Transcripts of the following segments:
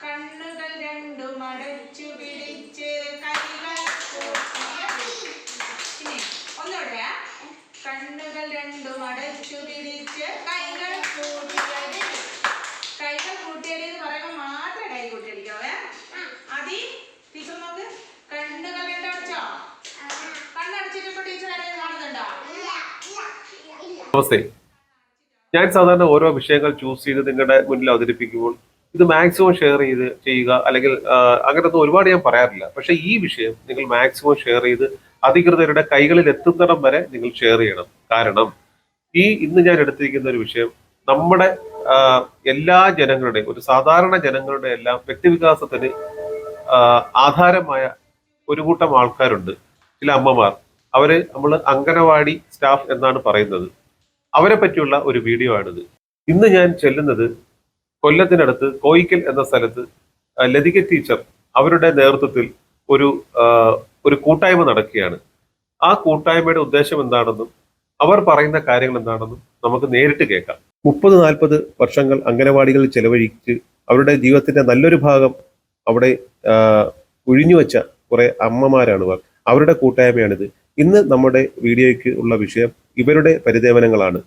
കണ്ണുകൾ കൈകൾ കണ്ണുകൾ കൈകൾ കൈകൾ അതി ടീച്ചർ നോക്ക്. കണ്ണടച്ചിട്ട് നമസ്തേ. ഞാൻ സാധാരണ ഓരോ വിഷയങ്ങൾ ചൂസ് ചെയ്ത് നിങ്ങളുടെ മുന്നിൽ അവതരിപ്പിക്കുമ്പോൾ ഇത് മാക്സിമം ഷെയർ ചെയ്ത് ചെയ്യുക. അല്ലെങ്കിൽ അങ്ങനത്തെ ഒരുപാട് ഞാൻ പറയാറില്ല. പക്ഷെ ഈ വിഷയം നിങ്ങൾ മാക്സിമം ഷെയർ ചെയ്ത് അധികൃതരുടെ കൈകളിൽ എത്തുന്നിടം വരെ നിങ്ങൾ ഷെയർ ചെയ്യണം. കാരണം ഈ ഇന്ന് ഞാൻ എടുത്തിരിക്കുന്ന ഒരു വിഷയം നമ്മുടെ എല്ലാ ജനങ്ങളുടെയും ഒരു സാധാരണ ജനങ്ങളുടെ എല്ലാം വ്യക്തിവികാസത്തിന് ആധാരമായ ഒരു കൂട്ടം ആൾക്കാരുണ്ട്. ചില അമ്മമാർ. അവർ നമ്മൾ അങ്കനവാടി സ്റ്റാഫ് എന്നാണ് പറയുന്നത്. അവരെ പറ്റിയുള്ള ഒരു വീഡിയോ ആണിത്. ഇന്ന് ഞാൻ ചെല്ലുന്നത് കൊല്ലത്തിനടുത്ത് കോയിക്കൽ എന്ന സ്ഥലത്ത് ലതിക ടീച്ചർ അവരുടെ നേതൃത്വത്തിൽ ഒരു ഒരു കൂട്ടായ്മ നടക്കുകയാണ്. ആ കൂട്ടായ്മയുടെ ഉദ്ദേശം എന്താണെന്നും അവർ പറയുന്ന കാര്യങ്ങൾ എന്താണെന്നും നമുക്ക് നേരിട്ട് കേൾക്കാം. മുപ്പത് നാൽപ്പത് വർഷങ്ങൾ അംഗനവാടികളിൽ ചെലവഴിച്ച് അവരുടെ ജീവിതത്തിന്റെ നല്ലൊരു ഭാഗം അവിടെ ഒഴിഞ്ഞുവെച്ച ഒഴിഞ്ഞു വെച്ച കുറെ അമ്മമാരാണ് ഇവർ. അവരുടെ കൂട്ടായ്മയാണിത്. ഇന്ന് നമ്മുടെ വീഡിയോയ്ക്ക് ഉള്ള വിഷയം ഇവരുടെ പരിദേവനങ്ങളാണ്.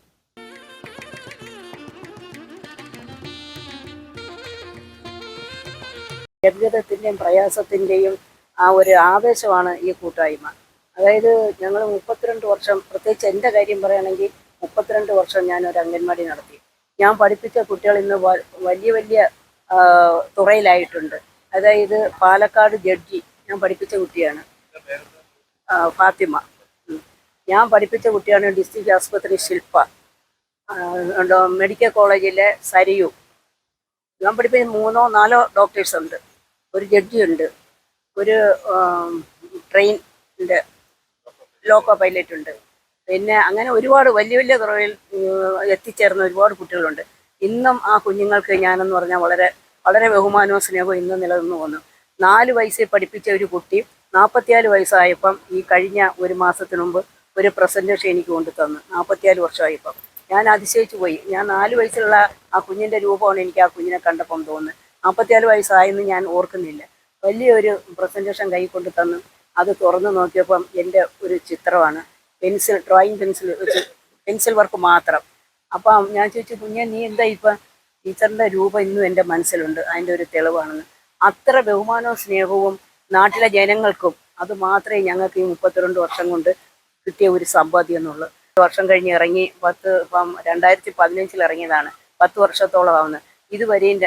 ഗദ്ഗതത്തിന്റെയും പ്രയാസത്തിന്റെയും ആ ഒരു ആവേശമാണ് ഈ കൂട്ടായ്മ. അതായത് ഞങ്ങൾ മുപ്പത്തിരണ്ട് വർഷം പ്രത്യേകിച്ച് എന്റെ കാര്യം പറയുകയാണെങ്കിൽ മുപ്പത്തിരണ്ട് വർഷം ഞാൻ ഒരു അംഗൻവാടി നടത്തി. ഞാൻ പഠിപ്പിച്ച കുട്ടികൾ ഇന്ന് വലിയ വലിയ തുറയിലായിട്ടുണ്ട്. അതായത് പാലക്കാട് ജഡ്ജി ഞാൻ പഠിപ്പിച്ച കുട്ടിയാണ്. ഫാത്തിമ. ഞാൻ പഠിപ്പിച്ച കുട്ടിയാണ് ഡിസ്ട്രിക്ട് ആസ്പത്രി ശില്പ. മെഡിക്കൽ കോളേജിലെ സരിയു. ഞാൻ പഠിപ്പിച്ച മൂന്നോ നാലോ ഡോക്ടേഴ്സ് ഉണ്ട്. ഒരു ജഡ്ജി ഉണ്ട് ഒരു ട്രെയിനിന്റെ ലോക്കോ പൈലറ്റ് ഉണ്ട്. പിന്നെ അങ്ങനെ ഒരുപാട് വലിയ വലിയ തുറയിൽ എത്തിച്ചേർന്ന ഒരുപാട് കുട്ടികളുണ്ട്. ഇന്നും ആ കുഞ്ഞുങ്ങൾക്ക് ഞാനെന്ന് പറഞ്ഞാൽ വളരെ വളരെ ബഹുമാനവും സ്നേഹവും ഇന്നും നിലനിന്ന് വന്നു നാല് വയസ്സിൽ പഠിപ്പിച്ച ഒരു കുട്ടി നാൽപ്പത്തിയാൽ വയസ്സായപ്പം ഈ കഴിഞ്ഞ ഒരു മാസത്തിന് മുമ്പ് ഒരു പ്രസന്റേഷൻ എനിക്ക് കൊണ്ടു തന്നു. നാൽപ്പത്തിയാൽ വർഷമായപ്പം. ഞാൻ അതിശയിച്ചു പോയി. ഞാൻ നാല് വയസ്സുള്ള ആ കുഞ്ഞിന്റെ രൂപമാണ് എനിക്ക് ആ കുഞ്ഞിനെ കണ്ടപ്പം തോന്നുന്നത്. നാൽപ്പത്തിയാൽ വയസ്സായെന്ന് ഞാൻ ഓർക്കുന്നില്ല. വലിയൊരു പ്രസന്റേഷൻ കൈ കൊണ്ട് തന്നു. അത് തുറന്നു നോക്കിയപ്പം എന്റെ ഒരു ചിത്രമാണ്. Pencil drawing pencil pencil work മാത്രം. അപ്പം ഞാൻ ചോദിച്ചു കുഞ്ഞെ നീ എന്താ ഇപ്പം ടീച്ചറിന്റെ രൂപം ഇന്നും എന്റെ മനസ്സിലുണ്ട്? അതിന്റെ ഒരു തെളിവാണെന്ന്. അത്ര ബഹുമാനവും സ്നേഹവും നാട്ടിലെ ജനങ്ങൾക്കും അത് മാത്രമേ ഞങ്ങൾക്ക് ഈ മുപ്പത്തിരണ്ട് വർഷം കൊണ്ട് കിട്ടിയ ഒരു സമ്പാദ്യം എന്നുള്ളൂ. വർഷം കഴിഞ്ഞ് ഇറങ്ങി പത്ത് ഇപ്പം രണ്ടായിരത്തി പതിനഞ്ചിൽ ഇറങ്ങിയതാണ്. പത്ത് വർഷത്തോളം ആവുന്നത് ഇതുവരെയും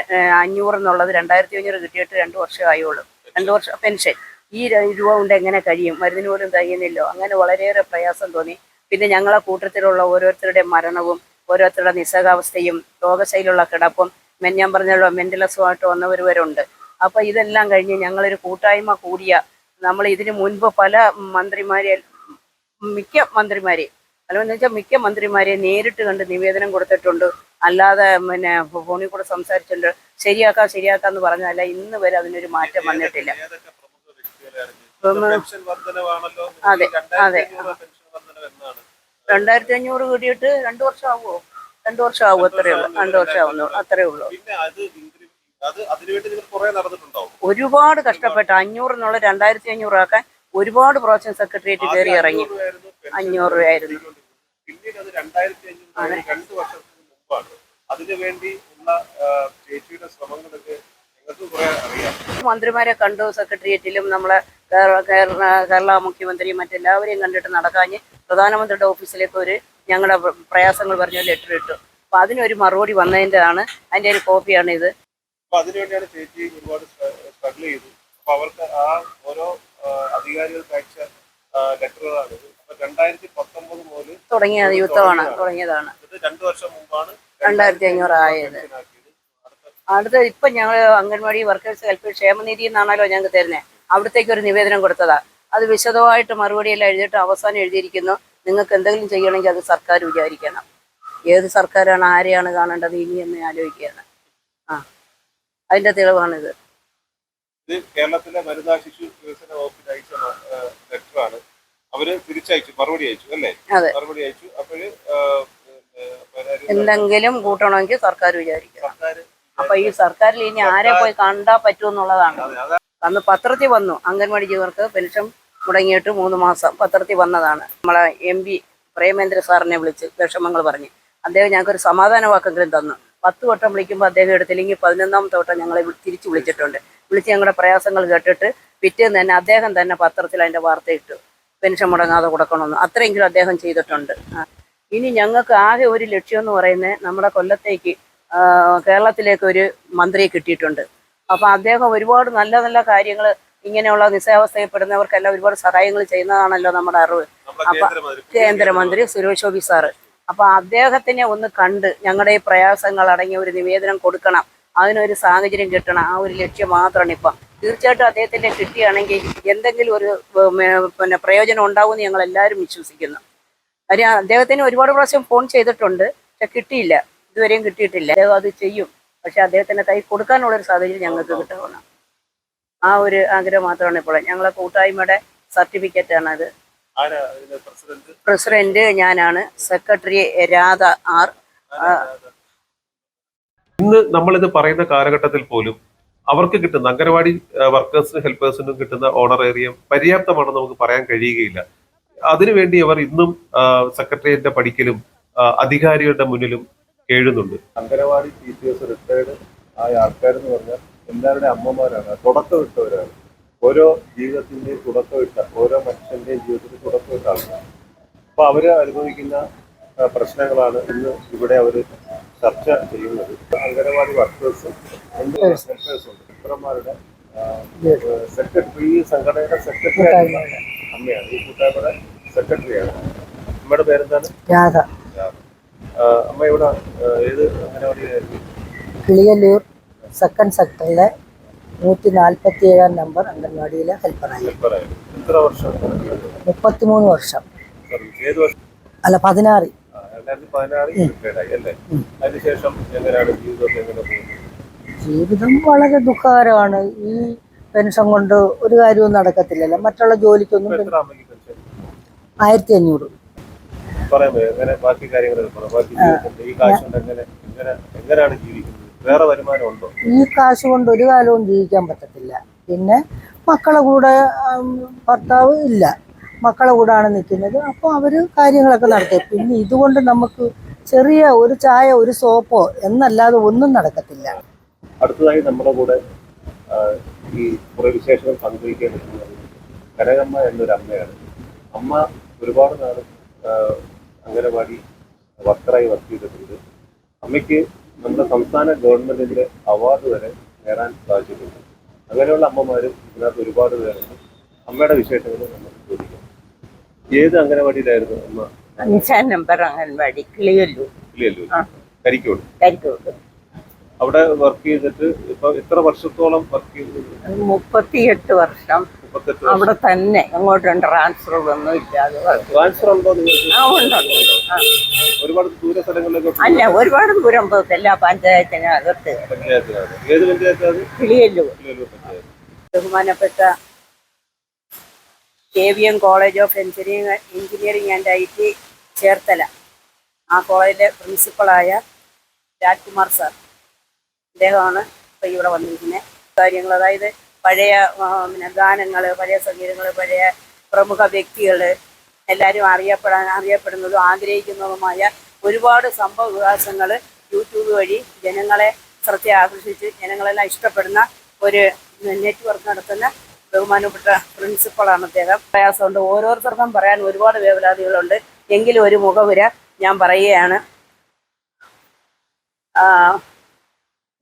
അഞ്ഞൂറ് എന്നുള്ളത് രണ്ടായിരത്തി അഞ്ഞൂറ് കിട്ടിയിട്ട് രണ്ട് വർഷമായുള്ളൂ. രണ്ട് വർഷം പെൻഷൻ ഈ രൂപ കൊണ്ട് എങ്ങനെ കഴിയും? മരുന്നിന് പോലും തയ്യുന്നില്ലോ അങ്ങനെ വളരെയേറെ പ്രയാസം തോന്നി. പിന്നെ ഞങ്ങളെ കൂട്ടത്തിലുള്ള ഓരോരുത്തരുടെ മരണവും ഓരോരുത്തരുടെ നിസ്സഹാവസ്ഥയും രോഗശൈലിയുള്ള കിടപ്പും മെൻ ഞാൻ പറഞ്ഞല്ലോ മെന്റലസുമായിട്ട് വന്നവർ വരുണ്ട് അപ്പോൾ ഇതെല്ലാം കഴിഞ്ഞ് ഞങ്ങളൊരു കൂട്ടായ്മ കൂടിയ നമ്മൾ ഇതിനു മുൻപ് പല മന്ത്രിമാരെ മിക്ക മന്ത്രിമാരെ അല്ലെന്ന് വെച്ചാൽ മിക്ക മന്ത്രിമാരെ നേരിട്ട് കണ്ട് നിവേദനം കൊടുത്തിട്ടുണ്ട്. അല്ലാതെ പിന്നെ ഫോണിൽ കൂടെ സംസാരിച്ചിട്ടുണ്ട്. ശരിയാക്കാം ശരിയാക്കാം എന്ന് പറഞ്ഞല്ല ഇന്ന് വരെ അതിനൊരു മാറ്റം വന്നിട്ടില്ല. അതെ, അതെ. രണ്ടായിരത്തി അഞ്ഞൂറ് കൂടിയിട്ട് രണ്ടു വർഷം ആവുമോ രണ്ടു വർഷം ആവും അത്രേ ഉള്ളൂ. രണ്ടു വർഷം ആവുന്നു അത്രേ ഉള്ളൂ. ഒരുപാട് കഷ്ടപ്പെട്ട് അഞ്ഞൂറ് എന്നുള്ള രണ്ടായിരത്തി അഞ്ഞൂറ് ആക്കാൻ ഒരുപാട് പ്രാവശ്യം സെക്രട്ടേറിയറ്റ് കയറി ഇറങ്ങി. അഞ്ഞൂറ് രൂപയായിരുന്നു പിന്നീട് അത് രണ്ടായിരത്തി അഞ്ഞൂറ് രണ്ട് വർഷത്തിന് മുമ്പാണ്. അതിനുവേണ്ടി ഉള്ള ആ, ചേച്ചിയുടെ ശ്രമങ്ങളൊക്കെ മന്ത്രിമാരെ കണ്ടു സെക്രട്ടേറിയറ്റിലും നമ്മളെ കേരള മുഖ്യമന്ത്രിയും മറ്റെല്ലാവരെയും കണ്ടിട്ട് നടക്കാഞ്ഞ് പ്രധാനമന്ത്രിയുടെ ഓഫീസിലേക്ക് ഒരു ഞങ്ങളുടെ പ്ര- പ്രയാസങ്ങൾ പറഞ്ഞ ലെറ്റർ ഇട്ടു. അപ്പൊ അതിനൊരു മറുപടി വന്നതിന്റെതാണ് അതിന്റെ ഒരു കോപ്പിയാണ് ഇത്. അതിനുവേണ്ടിയാണ് ചേച്ചി ഒരുപാട് സ്ട്രഗിൾ ചെയ്തു. അപ്പൊ അവർക്ക് ആ ഓരോ ആ, അധികാരികൾക്ക് അയച്ച ലെറ്ററുകളാണ് അപ്പൊ രണ്ടായിരത്തി പത്തൊമ്പത് മുതൽ തുടങ്ങിയ യുദ്ധമാണ് തുടങ്ങിയതാണ്. രണ്ടു വർഷം മുമ്പാണ് രണ്ടായിരത്തി അഞ്ഞൂറ് ആയത്. അടുത്ത ഇപ്പൊ ഞങ്ങൾ അംഗൻവാടി വർക്കേഴ്സ് ഹെൽപ്പ് ക്ഷേമനിധി എന്നാണല്ലോ ഞങ്ങൾക്ക് തരുന്നത് അവിടത്തേക്ക് ഒരു നിവേദനം കൊടുത്തതാ. അത് വിശദമായിട്ട് മറുപടി എല്ലാം എഴുതിയിട്ട് അവസാനം എഴുതിയിരിക്കുന്നു. നിങ്ങൾക്ക് എന്തെങ്കിലും ചെയ്യണമെങ്കിൽ അത് സർക്കാർ വിചാരിക്കണം. ഏത് സർക്കാരാണ് ആരെയാണ് കാണേണ്ടത് ഇനി എന്ന് ആലോചിക്കുകയാണ്. ആ അതിന്റെ തെളിവാണിത്. ഇത് കേരളത്തിലെ വനിതാ ശിശു വികസന വകുപ്പിന് അയച്ച ലെറ്ററാണ്. അവർ തിരിച്ചയച്ചു മറുപടി അയച്ചു അല്ലേ. മറുപടി അയച്ചു. അപ്പോഴ് എന്തെങ്കിലും കൂട്ടണമെങ്കിൽ സർക്കാർ വിചാരിക്കും അപ്പൊ ഈ സർക്കാരിൽ ഇനി ആരെ പോയി കണ്ടാ പറ്റുമെന്നുള്ളതാണ്. അന്ന് പത്രത്തിൽ വന്നു. അംഗൻവാടി ജീവർക്ക് പെൻഷൻ മുടങ്ങിയിട്ട് മൂന്ന് മാസം പത്രത്തിൽ വന്നതാണ്. നമ്മളെ എം പി പ്രേമേന്ദ്ര സാറിനെ വിളിച്ച് വിഷമങ്ങൾ പറഞ്ഞ്. അദ്ദേഹം ഞങ്ങൾക്ക് ഒരു സമാധാന വാക്കെങ്കിലും തന്നു. പത്ത് വട്ടം വിളിക്കുമ്പോൾ അദ്ദേഹം എടുത്തില്ലെങ്കിൽ പതിനൊന്നാമത്തെ വട്ടം ഞങ്ങളെ തിരിച്ചു വിളിച്ചിട്ടുണ്ട്. വിളിച്ച് ഞങ്ങളുടെ പ്രയാസങ്ങൾ കേട്ടിട്ട് പിറ്റേന്ന് തന്നെ അദ്ദേഹം തന്നെ പത്രത്തിൽ അതിന്റെ വാർത്ത ഇട്ടു. പെൻഷൻ മുടങ്ങാതെ കൊടുക്കണമെന്ന്. അത്രയെങ്കിലും അദ്ദേഹം ചെയ്തിട്ടുണ്ട്. ഇനി ഞങ്ങൾക്ക് ആകെ ഒരു ലക്ഷ്യം എന്ന് പറയുന്നത് നമ്മുടെ കൊല്ലത്തേക്ക് കേരളത്തിലേക്ക് ഒരു മന്ത്രിയെ കിട്ടിയിട്ടുണ്ട്. അപ്പോൾ അദ്ദേഹം ഒരുപാട് നല്ല നല്ല കാര്യങ്ങൾ ഇങ്ങനെയുള്ള നിസ്സാവസ്ഥയപ്പെടുന്നവർക്കെല്ലാം ഒരുപാട് സഹായങ്ങൾ ചെയ്യുന്നതാണല്ലോ നമ്മുടെ അറിവ്. അപ്പം കേന്ദ്രമന്ത്രി സുരേഷ് ഗോപി സാറ്. അപ്പൊ അദ്ദേഹത്തിനെ ഒന്ന് കണ്ട് ഞങ്ങളുടെ ഈ പ്രയാസങ്ങൾ അടങ്ങിയ ഒരു നിവേദനം കൊടുക്കണം. അതിനൊരു സാഹചര്യം കിട്ടണം. ആ ഒരു ലക്ഷ്യം മാത്രമാണ് ഇപ്പം. തീർച്ചയായിട്ടും അദ്ദേഹത്തിന്റെ കിട്ടിയാണെങ്കിൽ എന്തെങ്കിലും ഒരു പിന്നെ പ്രയോജനം ഉണ്ടാവുമെന്ന് ഞങ്ങൾ എല്ലാവരും വിശ്വസിക്കുന്നു. കാര്യം അദ്ദേഹത്തിന് ഒരുപാട് പ്രാവശ്യം ഫോൺ ചെയ്തിട്ടുണ്ട്. പക്ഷെ കിട്ടിയില്ല. ഇതുവരെയും കിട്ടിയിട്ടില്ല. അദ്ദേഹം അത് ചെയ്യും. പക്ഷെ അദ്ദേഹത്തിന്റെ കൈ കൊടുക്കാനുള്ള ഒരു സാഹചര്യം ഞങ്ങൾക്ക് കിട്ടണം. ആ ഒരു ആഗ്രഹം മാത്രമാണ് ഇപ്പോൾ. ഞങ്ങളെ കൂട്ടായ്മയുടെ സർട്ടിഫിക്കറ്റ് ആണ് അത് പ്രസിഡന്റ്? പ്രസിഡന്റ് ഞാനാണ്. Secretary Radha R. ആ, ഇന്ന് നമ്മളിത് പറയുന്ന കാലഘട്ടത്തിൽ പോലും അവർക്ക് കിട്ടുന്ന അംഗനവാടി വർക്കേഴ്സിനും ഹെൽപ്പേഴ്സിനും കിട്ടുന്ന ഓണറേറിയം പര്യാപ്തമാണെന്ന് നമുക്ക് പറയാൻ കഴിയുകയില്ല. അതിനുവേണ്ടി അവർ ഇന്നും സെക്രട്ടേറിയറ്റിന്റെ പഠിക്കലും അധികാരികളുടെ മുന്നിലും കേഴുന്നുണ്ട്. അംഗനവാടി ടീച്ചേഴ്സ് റിട്ടയർഡ് ആയ ആൾക്കാരെന്ന് പറഞ്ഞാൽ എല്ലാവരുടെയും അമ്മമാരാണ്. തുടക്കമിട്ടവരാണ് ഓരോ ജീവിതത്തിന്റെയും തുടക്കമിട്ട ഓരോ മനുഷ്യന്റെ ജീവിതത്തിൽ തുടക്കമിട്ട ആൾക്കാർ അപ്പൊ അവർ അനുഭവിക്കുന്ന പ്രശ്നങ്ങളാണ് ഇന്ന് ഇവിടെ അവർ ചർച്ച ചെയ്യുന്നത്. അംഗനവാടി വർക്കേഴ്സും ഹെൽപ്പേഴ്സും ഉണ്ട്? ഇത്രമാരുടെ സെക്രട്ടറി ഈ സംഘടനയുടെ സെക്രട്ടറി അമ്മയാണ്. ഈ കൂട്ടായ്മയുടെ സെക്രട്ടറിയാണ് അമ്മയുടെ പേരെന്താണ്? അമ്മ ഇവിടെ ഏത് അംഗനവാടിയിലായിരുന്നു? കിളിയല്ലൂർ സെക്കൻഡ് സെക്ടറിലെ നൂറ്റി നാൽപ്പത്തി ഏഴാം നമ്പർ അംഗൻവാടിയിലെ ഹെൽപ്പറായി. മുപ്പത്തിമൂന്ന് വർഷം. അല്ല പതിനാറ്. ജീവിതം വളരെ ദുഃഖകരമാണ്. ഈ പെൻഷൻ കൊണ്ട് ഒരു കാര്യവും നടക്കത്തില്ലല്ലോ. മറ്റുള്ള ജോലിക്കൊന്നും ആയിരത്തി അഞ്ഞൂറ് പറയാമോ ബാക്കി കാര്യങ്ങളൊക്കെ ഈ കാശ് എങ്ങനെയാണ് ജീവിക്കുന്നത്? വേറെ വരുമാനം ഉണ്ടോ ഈ കാശ് കൊണ്ട് ഒരു കാലവും ജീവിക്കാൻ പറ്റത്തില്ല. പിന്നെ മക്കളെ കൂടെ ഭർത്താവ് ഇല്ല. മക്കളെ കൂടാണ് നിൽക്കുന്നത്. അപ്പോൾ അവർ കാര്യങ്ങളൊക്കെ നടത്തും. പിന്നെ ഇതുകൊണ്ട് നമുക്ക് ചെറിയ ഒരു ചായ ഒരു സോപ്പോ എന്നല്ലാതെ ഒന്നും നടക്കത്തില്ല. അടുത്തതായി നമ്മുടെ കൂടെ ഈ കുറെ വിശേഷങ്ങൾ പങ്കുവയ്ക്കാൻ പറ്റുന്നത് കനകമ്മ എന്നൊരു അമ്മയാണ്. അമ്മ ഒരുപാട് നാൾ അംഗനവാടി വർക്കറായി വർക്ക് ചെയ്തിട്ടുണ്ട്. അമ്മയ്ക്ക് നമ്മുടെ സംസ്ഥാന ഗവൺമെന്റിന്റെ അവാർഡ് വരെ നേടാൻ സാധിച്ചിട്ടുണ്ട്. അങ്ങനെയുള്ള അമ്മമാരും ഇതിനകത്ത് ഒരുപാട് പേരുണ്ട്. അമ്മയുടെ വിശേഷങ്ങൾ നമുക്ക് ചോദിക്കാം. ഏത് അംഗനവാടിയിലായിരുന്നു അമ്മ? അഞ്ചാം നമ്പർ അംഗൻവാടി കിളിയല്ലൂർ. ആ. കരിക്കോട്. കരിക്കോട്. അവിടെ വർക്ക് ചെയ്തിട്ട് ഇപ്പൊ എത്ര വർഷത്തോളം വർക്ക് ചെയ്തു? മുപ്പത്തിയെട്ട് വർഷം. അവിടെ തന്നെ അങ്ങോട്ടും ട്രാൻസ്ഫർ ഒന്നും ഇല്ലാതെ. ട്രാൻസ്ഫർ ഉണ്ടോ ആ. ഒരുപാട് ദൂര സ്ഥലങ്ങളിലൊക്കെ അല്ല ഒരുപാട് ദൂരം പോകത്തില്ല പഞ്ചായത്തിനകത്ത് അകത്ത്. ഏത് പഞ്ചായത്താണ് കിളിയല്ലൂർ. പുനലൂർ പഞ്ചായത്ത്. ബഹുമാനപ്പെട്ട K V M college of engineering engineering and I T Cherthala. ആ കോളേജിലെ പ്രിൻസിപ്പളായ രാജ്കുമാർ സാർ. അദ്ദേഹമാണ് ഇപ്പോൾ ഇവിടെ വന്നിരിക്കുന്നത്. കാര്യങ്ങൾ അതായത് പഴയ പിന്നെ ഗാനങ്ങൾ പഴയ സംഗീതങ്ങൾ പഴയ പ്രമുഖ വ്യക്തികൾ എല്ലാവരും അറിയപ്പെടാൻ അറിയപ്പെടുന്നതും ആഗ്രഹിക്കുന്നതുമായ ഒരുപാട് സംഭവ വികാസങ്ങൾ യൂട്യൂബ് വഴി ജനങ്ങളെ ശ്രദ്ധ ആകർഷിച്ച് ജനങ്ങളെല്ലാം ഇഷ്ടപ്പെടുന്ന ഒരു നെറ്റ്വർക്ക് നടത്തുന്ന ബഹുമാനപ്പെട്ട പ്രിൻസിപ്പളാണ് അദ്ദേഹം. പ്രയാസമുണ്ട് ഓരോരുത്തർക്കും പറയാൻ ഒരുപാട് വേവലാതികളുണ്ട്. എങ്കിലും ഒരു മുഖവുര ഞാൻ പറയുകയാണ്.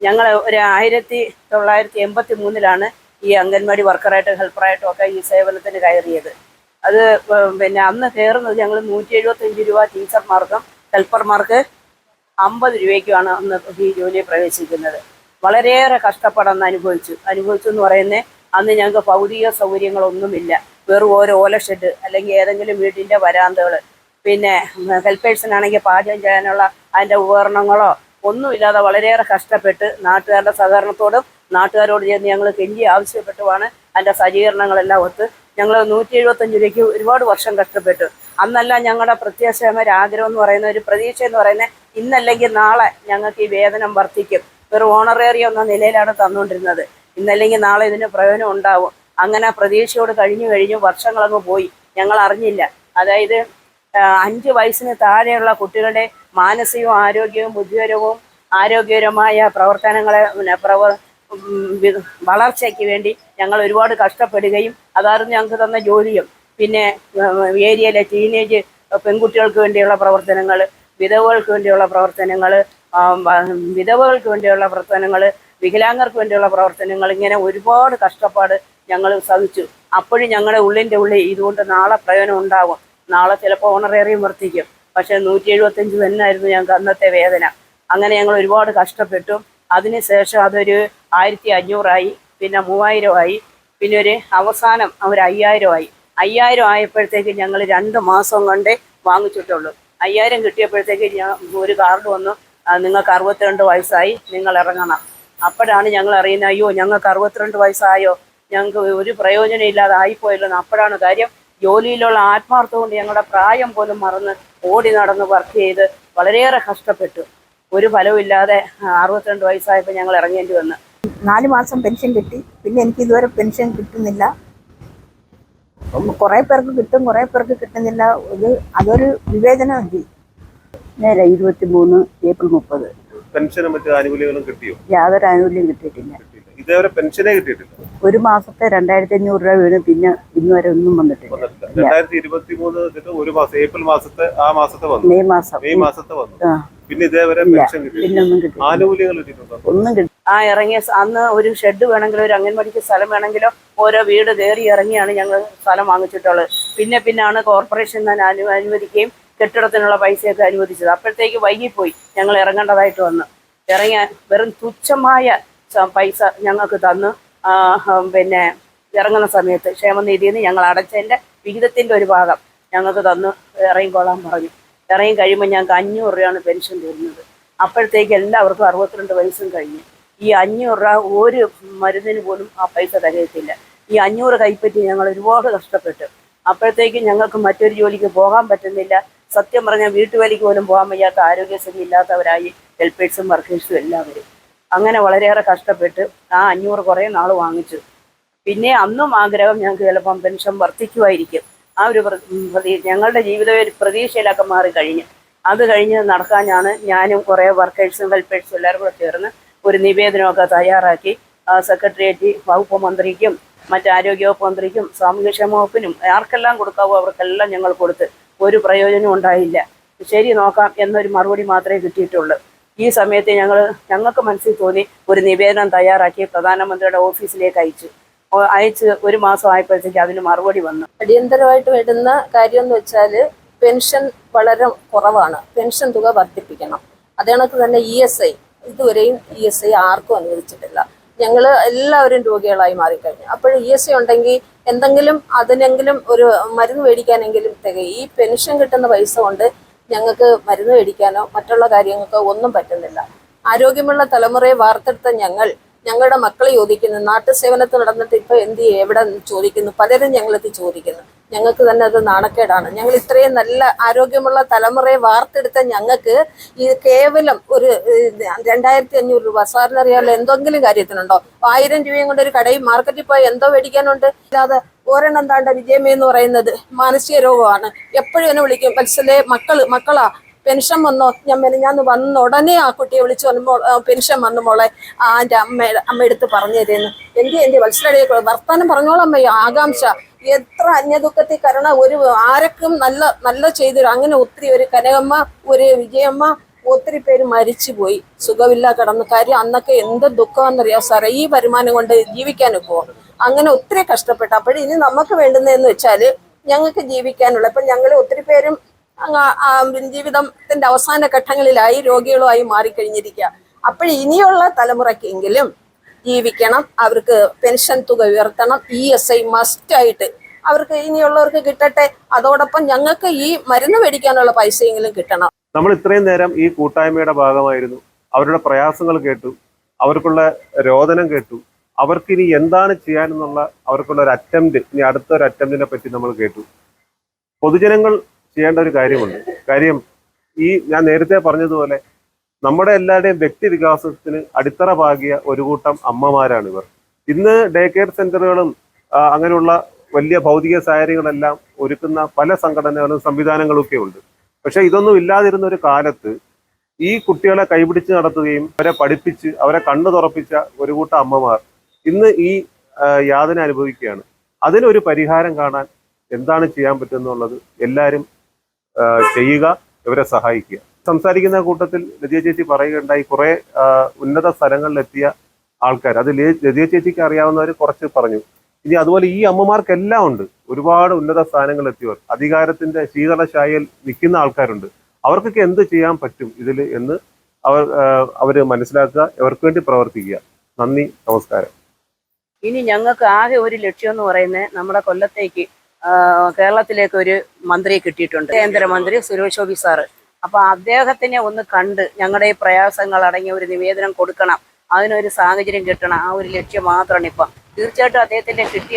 ഞങ്ങൾ ഒരു ആയിരത്തി തൊള്ളായിരത്തി എൺപത്തി മൂന്നിലാണ് ഈ അംഗൻവാടി വർക്കറായിട്ടും ഹെൽപ്പറായിട്ടും ഒക്കെ ഈ സേവനത്തിന് കയറിയത്. അത് പിന്നെ അന്ന് കയറുന്നത് ഞങ്ങൾ നൂറ്റി എഴുപത്തഞ്ച് രൂപ ടീച്ചർമാർക്കും ഹെൽപ്പർമാർക്ക് അമ്പത് രൂപയ്ക്കുമാണ് അന്ന് ഈ ജോലിയിൽ പ്രവേശിക്കുന്നത്. വളരെയേറെ കഷ്ടപ്പാടന്ന് അനുഭവിച്ചു. അനുഭവിച്ചു എന്ന് പറയുന്നത് അന്ന് ഞങ്ങൾക്ക് ഭൗതിക സൗകര്യങ്ങളൊന്നുമില്ല. വെറും ഓരോ ഓല ഷെഡ് അല്ലെങ്കിൽ ഏതെങ്കിലും വീടിന്റെ വരാന്തകൾ പിന്നെ ഹെൽപ്പേഴ്സിനാണെങ്കിൽ പാചകം ചെയ്യാനുള്ള അതിന്റെ ഉപകരണങ്ങളോ ഒന്നുമില്ലാതെ വളരെയേറെ കഷ്ടപ്പെട്ട് നാട്ടുകാരുടെ സഹകരണത്തോടും നാട്ടുകാരോട് ചേർന്ന് ഞങ്ങൾ കെഞ്ചി ആവശ്യപ്പെട്ടുമാണ് അതിന്റെ സജ്ജീകരണങ്ങളെല്ലാം ഒത്ത്. ഞങ്ങൾ നൂറ്റി എഴുപത്തഞ്ച് രൂപയ്ക്ക് ഒരുപാട് വർഷം കഷ്ടപ്പെട്ടു. അന്നല്ല ഞങ്ങളുടെ പ്രത്യാശമായ ഒരു ആഗ്രഹം എന്ന് പറയുന്ന ഒരു പ്രതീക്ഷ എന്ന് പറയുന്നത് ഇന്നല്ലെങ്കിൽ നാളെ ഞങ്ങൾക്ക് ഈ വേതനം വർദ്ധിക്കും. വെറും ഓണറേറിയ എന്ന നിലയിലാണ് തന്നുകൊണ്ടിരുന്നത് ഇന്നല്ലെങ്കിൽ നാളെ ഇതിന് പ്രയോജനം ഉണ്ടാവും. അങ്ങനെ പ്രതീക്ഷയോട് കഴിഞ്ഞു കഴിഞ്ഞു വർഷങ്ങളങ്ങ് പോയി. ഞങ്ങൾ അറിഞ്ഞില്ല. അതായത് അഞ്ച് വയസ്സിന് താഴെയുള്ള കുട്ടികളുടെ മാനസികവും ആരോഗ്യവും ബുദ്ധിപരവും ആരോഗ്യകരമായ പ്രവർത്തനങ്ങളെ പ്രവർ വളർച്ചയ്ക്ക് വേണ്ടി ഞങ്ങൾ ഒരുപാട് കഷ്ടപ്പെടുകയും അതായിരുന്നു ഞങ്ങൾക്ക് തന്ന ജോലിയും പിന്നെ ഏരിയയിലെ ടീനേജ് പെൺകുട്ടികൾക്ക് വേണ്ടിയുള്ള പ്രവർത്തനങ്ങൾ വിധവകൾക്ക് വേണ്ടിയുള്ള പ്രവർത്തനങ്ങൾ വിധവകൾക്ക് വേണ്ടിയുള്ള പ്രവർത്തനങ്ങൾ വികലാംഗർക്ക് വേണ്ടിയുള്ള പ്രവർത്തനങ്ങൾ ഇങ്ങനെ ഒരുപാട് കഷ്ടപ്പാട് ഞങ്ങൾ സഹിച്ചു. അപ്പോഴും ഞങ്ങളുടെ ഉള്ളിന്റെ ഉള്ളിൽ ഇതുകൊണ്ട് നാളെ പ്രയോജനം ഉണ്ടാകും. നാളെ ചിലപ്പോൾ ഓണറേറിയം വർദ്ധിക്കും. പക്ഷേ നൂറ്റി എഴുപത്തഞ്ച് തന്നെയായിരുന്നു ഞങ്ങൾക്ക് അന്നത്തെ വേദന. അങ്ങനെ ഞങ്ങൾ ഒരുപാട് കഷ്ടപ്പെട്ടു. അതിനുശേഷം അതൊരു ആയിരത്തി അഞ്ഞൂറായി പിന്നെ മൂവായിരമായി പിന്നെ ഒരു അവസാനം ഒരു അയ്യായിരമായി. അയ്യായിരം ആയപ്പോഴത്തേക്ക് ഞങ്ങൾ രണ്ട് മാസം കൊണ്ടേ വാങ്ങിച്ചിട്ടുള്ളൂ. അയ്യായിരം കിട്ടിയപ്പോഴത്തേക്ക് ഞാൻ ഒരു കാർഡ് വന്നു. നിങ്ങൾക്ക് അറുപത്തിരണ്ട് വയസ്സായി നിങ്ങൾ ഇറങ്ങണം. അപ്പോഴാണ് ഞങ്ങൾ അറിയുന്നത് അയ്യോ ഞങ്ങൾക്ക് അറുപത്തിരണ്ട് വയസ്സായോ? ഞങ്ങൾക്ക് ഒരു പ്രയോജനം ഇല്ലാതെ ആയിപ്പോയല്ലോ. എന്ന് അപ്പോഴാണ് കാര്യം ജോലിയിലുള്ള ആത്മാർത്ഥം കൊണ്ട് ഞങ്ങളുടെ പ്രായം പോലും മറന്ന് ഓടി നടന്ന് വർക്ക് ചെയ്ത് വളരെയേറെ കഷ്ടപ്പെട്ടു. ഒരു ഫലവുമില്ലാതെ ഇല്ലാതെ അറുപത്തിരണ്ട് വയസ്സായപ്പോൾ ഞങ്ങൾ ഇറങ്ങേണ്ടി വന്ന്. നാല് മാസം പെൻഷൻ കിട്ടി. പിന്നെ എനിക്ക് ഇതുവരെ പെൻഷൻ കിട്ടുന്നില്ല. കുറേ പേർക്ക് കിട്ടും കുറേ പേർക്ക് കിട്ടുന്നില്ല. ഇത് അതൊരു വിവേചനം ഉണ്ട് നേരെ ഇരുപത്തി മൂന്ന് ഏപ്രിൽ മുപ്പത്. പെൻഷനും മറ്റു ആനുകൂല്യങ്ങളും കിട്ടിയോ? യാതൊരു ആനുകൂല്യം കിട്ടിയിട്ടില്ല. ഇതേവരെ പെൻഷനേ കിട്ടിയിട്ടില്ല? ഒരു മാസത്തെ രണ്ടായിരത്തി അഞ്ഞൂറ് രൂപ വീണ് പിന്നെ ഇന്ന് വരെ ഒന്നും വന്നിട്ടില്ല. രണ്ടായിരത്തി ഇരുപത്തി മൂന്ന് ഒരു മാസം ഏപ്രിൽ മാസത്തെ ആ മാസത്തെ വന്നു. മെയ് മാസം. മെയ് മാസത്തെ വന്നു. ആ. പിന്നെ ഇതേവരെ. പെൻഷൻ ആനുകൂല്യങ്ങൾ കിട്ടിയിട്ടുണ്ടോ? ഒന്നും കിട്ടി ആ ഇറങ്ങിയ സ- അന്ന് ഒരു ഷെഡ് വേണമെങ്കിലോ ഒരു അംഗൻവാടിക്ക് സ്ഥലം വേണമെങ്കിലോ ഓരോ വീട് കയറി ഇറങ്ങിയാണ് ഞങ്ങൾ സ്ഥലം വാങ്ങിച്ചിട്ടുള്ളത്. പിന്നെ പിന്നാണ് കോർപ്പറേഷൻ തന്നെ അനു അനുവദിക്കുകയും കെട്ടിടത്തിനുള്ള പൈസയൊക്കെ അനുവദിച്ചത്. അപ്പോഴത്തേക്ക് വൈകിപ്പോയി ഞങ്ങൾ ഇറങ്ങേണ്ടതായിട്ട് വന്നു. ഇറങ്ങിയ വെറും തുച്ഛമായ സ- പൈസ ഞങ്ങൾക്ക് തന്നു ആ, ഹം, പിന്നെ ഇറങ്ങുന്ന സമയത്ത് ക്ഷേമനിധിയിൽ നിന്ന് ഞങ്ങൾ അടച്ചതിന്റെ വിഹിതത്തിന്റെ ഒരു ഭാഗം ഞങ്ങൾക്ക് തന്നു ഇറങ്ങിക്കൊള്ളാൻ പറഞ്ഞു. ഇറങ്ങി കഴിയുമ്പോൾ ഞങ്ങൾക്ക് അഞ്ഞൂറ് രൂപയാണ് പെൻഷൻ തരുന്നത്. അപ്പോഴത്തേക്ക് എല്ലാവർക്കും അറുപത്തിരണ്ട് വയസ്സും കഴിഞ്ഞു. ഈ അഞ്ഞൂറ് രൂപ ഒരു മരുന്നിന് പോലും ആ പൈസ തികയത്തില്ല ഈ അഞ്ഞൂറ് കൈപ്പറ്റി ഞങ്ങൾ ഒരുപാട് കഷ്ടപ്പെട്ടു. അപ്പോഴത്തേക്കും ഞങ്ങൾക്ക് മറ്റൊരു ജോലിക്ക് പോകാൻ പറ്റുന്നില്ല. സത്യം പറഞ്ഞാൽ വീട്ടുവേലിക്ക് പോലും പോകാൻ വയ്യാത്ത ആരോഗ്യസ്ഥിതി ഇല്ലാത്തവരായി ഹെൽപ്പേഴ്സും വർക്കേഴ്സും എല്ലാവരും. അങ്ങനെ വളരെയേറെ കഷ്ടപ്പെട്ട് ആ അഞ്ഞൂറ് കുറേ നാൾ വാങ്ങിച്ചു. പിന്നെ അന്നും ആഗ്രഹം ഞങ്ങൾക്ക് ചിലപ്പം പെൻഷൻ വർദ്ധിക്കുമായിരിക്കും ആ ഒരു ഞങ്ങളുടെ ജീവിതം ഒരു പ്രതീക്ഷയിലൊക്കെ മാറി കഴിഞ്ഞു. അത് കഴിഞ്ഞ് നടക്കാനാണ് ഞാനും കുറേ വർക്കേഴ്സും ഹെൽപ്പേഴ്സും എല്ലാവരും കൂടെ ചേർന്ന് ഒരു നിവേദനമൊക്കെ തയ്യാറാക്കി. സെക്രട്ടേറിയറ്റ് വകുപ്പ് മന്ത്രിക്കും മറ്റ് ആരോഗ്യവകുപ്പ് മന്ത്രിക്കും സാമൂഹ്യക്ഷേമ വകുപ്പിനും ആർക്കെല്ലാം കൊടുക്കാവോ അവർക്കെല്ലാം ഞങ്ങൾ കൊടുത്ത് ഒരു പ്രയോജനവും ഉണ്ടായില്ല. ശരി നോക്കാം എന്നൊരു മറുപടി മാത്രമേ കിട്ടിയിട്ടുള്ളൂ. ഈ സമയത്ത് ഞങ്ങൾ ഞങ്ങൾക്ക് മനസ്സിൽ തോന്നി ഒരു നിവേദനം തയ്യാറാക്കി പ്രധാനമന്ത്രിയുടെ ഓഫീസിലേക്ക് അയച്ചു. അയച്ച് ഒരു മാസം ആയപ്പോഴത്തേക്ക് അതിന് മറുപടി വന്നു. അടിയന്തരമായിട്ട് വരുന്ന കാര്യം എന്ന് വെച്ചാൽ പെൻഷൻ വളരെ കുറവാണ്. പെൻഷൻ തുക വർദ്ധിപ്പിക്കണം. അതേ തന്നെ ഇ എസ് ഐ. ഇതുവരെയും ഇ എസ് ഐ ആർക്കും അനുവദിച്ചിട്ടില്ല. ഞങ്ങൾ എല്ലാവരും രോഗികളായി മാറിക്കഴിഞ്ഞു. അപ്പോൾ ഇ എസ് ഐ ഉണ്ടെങ്കിൽ എന്തെങ്കിലും അതിനെങ്കിലും ഒരു മരുന്ന് മേടിക്കാനെങ്കിലും തികയും. ഈ പെൻഷൻ കിട്ടുന്ന പൈസ കൊണ്ട് ഞങ്ങൾക്ക് മരുന്ന് മേടിക്കാനോ മറ്റുള്ള കാര്യങ്ങൾക്കോ ഒന്നും പറ്റുന്നില്ല. ആരോഗ്യമുള്ള തലമുറയെ വാർത്തെടുത്ത ഞങ്ങൾ ഞങ്ങളുടെ മക്കൾ ചോദിക്കുന്നു നാട്ടു സേവനത്തിൽ നടന്നിട്ട് ഇപ്പൊ എന്ത്? എവിടെ ചോദിക്കുന്നു? പലരും ഞങ്ങളെത്തി ചോദിക്കുന്നു. ഞങ്ങൾക്ക് തന്നെ അത് നാണക്കേടാണ്. ഞങ്ങൾ ഇത്രയും നല്ല ആരോഗ്യമുള്ള തലമുറയെ വാർത്തെടുത്ത ഞങ്ങൾക്ക് ഈ കേവലം ഒരു രണ്ടായിരത്തി അഞ്ഞൂറ് രൂപ സാറിന് അറിയാമല്ലോ എന്തെങ്കിലും കാര്യത്തിനുണ്ടോ? ആയിരം രൂപയും കൊണ്ട് ഒരു കടയിൽ മാർക്കറ്റിൽ പോയി എന്തോ മേടിക്കാനുണ്ട്. അല്ലാതെ ഒരെണ്ണം താണ്ട വിജയമേ എന്ന് പറയുന്നത് മാനസിക രോഗമാണ്. എപ്പോഴും എന്നെ വിളിക്കും മനസ്സിലെ മക്കൾ മക്കളാ പെൻഷൻ വന്നോ? ഞാൻ ഞാൻ വന്ന ഉടനെ ആ കുട്ടിയെ വിളിച്ചു പെൻഷൻ വന്നു മോളെ ആ എന്റെ അമ്മ അമ്മ എടുത്ത് പറഞ്ഞു തരുന്നു. എന്റെ എന്റെ വത്സലയുടെ വർത്താനം പറഞ്ഞോളാം അമ്മയോ ആകാംക്ഷ. എത്ര അന്യദുഃഖത്തിൽ കരണ ഒരു ആരക്കും നല്ല നല്ല ചെയ്തു അങ്ങനെ ഒത്തിരി ഒരു കനകമ്മ ഒരു വിജയമ്മ ഒത്തിരി പേര് മരിച്ചുപോയി. സുഖമില്ല കിടന്നു. കാര്യം അന്നൊക്കെ എന്ത് ദുഃഖമാണെന്നറിയാം സാറേ ഈ വരുമാനം കൊണ്ട് ജീവിക്കാനൊക്കെ അങ്ങനെ ഒത്തിരി കഷ്ടപ്പെട്ടു. ഇനി നമുക്ക് വേണ്ടുന്നതെന്ന് വെച്ചാൽ ഞങ്ങൾക്ക് ജീവിക്കാനുള്ള ഇപ്പം ഞങ്ങൾ ഒത്തിരി പേരും ജീവിതത്തിന്റെ അവസാന ഘട്ടങ്ങളിലായി രോഗികളുമായി മാറിക്കഴിഞ്ഞിരിക്കുക. അപ്പോൾ ഇനിയുള്ള തലമുറയ്ക്കെങ്കിലും ജീവിക്കണം അവർക്ക് പെൻഷൻ തുക ഉയർത്തണം ഇ എസ് ഐ മസ്റ്റായിട്ട് അവർക്ക് ഇനിയുള്ളവർക്ക് കിട്ടട്ടെ. അതോടൊപ്പം ഞങ്ങൾക്ക് ഈ മരുന്ന് മേടിക്കാനുള്ള പൈസയെങ്കിലും കിട്ടണം. നമ്മൾ ഇത്രയും നേരം ഈ കൂട്ടായ്മയുടെ ഭാഗമായിരുന്നു. അവരുടെ പ്രയാസങ്ങൾ കേട്ടു. അവർക്കുള്ള രോദനം കേട്ടു. അവർക്ക് ഇനി എന്താണ് ചെയ്യാനെന്നുള്ള അവർക്കുള്ള ഒരു അറ്റംപ്റ്റ് ഇനി അടുത്ത ഒരു അറ്റംപ്റ്റിനെ പറ്റി നമ്മൾ കേട്ടു. പൊതുജനങ്ങൾ ചെയ്യേണ്ട ഒരു കാര്യമുണ്ട്. കാര്യം ഈ ഞാൻ നേരത്തെ പറഞ്ഞതുപോലെ നമ്മുടെ എല്ലാവരുടെയും വ്യക്തി വികാസത്തിന് അടിത്തറ പാകിയ ഒരു കൂട്ടം അമ്മമാരാണ് ഇവർ. ഇന്ന് ഡേ കെയർ സെന്ററുകളും അങ്ങനെയുള്ള വലിയ ഭൗതിക സാഹചര്യങ്ങളെല്ലാം ഒരുക്കുന്ന പല സംഘടനകളും സംവിധാനങ്ങളും ഒക്കെ ഉണ്ട്. പക്ഷെ ഇതൊന്നും ഇല്ലാതിരുന്ന ഒരു കാലത്ത് ഈ കുട്ടികളെ കൈപിടിച്ച് നടത്തുകയും അവരെ പഠിപ്പിച്ച് അവരെ കണ്ണു തുറപ്പിച്ച ഒരു കൂട്ടം അമ്മമാർ ഇന്ന് ഈ യാതന അനുഭവിക്കുകയാണ്. അതിനൊരു പരിഹാരം കാണാൻ എന്താണ് ചെയ്യാൻ പറ്റുന്നുള്ളത്? എല്ലാവരും ചെയ്യുക ഇവരെ സഹായിക്കുക. സംസാരിക്കുന്ന കൂട്ടത്തിൽ ലതിയ ചേച്ചി പറയുകയുണ്ടായി കുറെ ഉന്നത സ്ഥലങ്ങളിലെത്തിയ ആൾക്കാർ. അത് ലതിയ ചേച്ചിക്ക് അറിയാവുന്നവർ കുറച്ച് പറഞ്ഞു. ഇനി അതുപോലെ ഈ അമ്മമാർക്കെല്ലാം ഉണ്ട്. ഒരുപാട് ഉന്നത സ്ഥാനങ്ങളിൽ എത്തിയവർ അധികാരത്തിന്റെ ശീതളശായിൽ നിൽക്കുന്ന ആൾക്കാരുണ്ട്. അവർക്കൊക്കെ എന്ത് ചെയ്യാൻ പറ്റും ഇതിൽ എന്ന് അവർ അവർ മനസ്സിലാക്കുക ഇവർക്ക് വേണ്ടി പ്രവർത്തിക്കുക. നന്ദി നമസ്കാരം. ഇനി ഞങ്ങൾക്ക് ആകെ ഒരു ലക്ഷ്യം എന്ന് പറയുന്നത് നമ്മുടെ കൊല്ലത്തേക്ക് കേരളത്തിലേക്ക് ഒരു മന്ത്രിയെ കിട്ടിയിട്ടുണ്ട്. കേന്ദ്രമന്ത്രി സുരേഷ് ഗോപി സാറ്. അപ്പൊ അദ്ദേഹത്തിനെ ഒന്ന് കണ്ട് ഞങ്ങളുടെ ഈ പ്രയാസങ്ങൾ അടങ്ങിയ ഒരു നിവേദനം കൊടുക്കണം. അതിനൊരു സാഹചര്യം കിട്ടണം. ആ ഒരു ലക്ഷ്യം മാത്രമാണ് ഇപ്പം. തീർച്ചയായിട്ടും അദ്ദേഹത്തിന്റെ കിട്ടിയ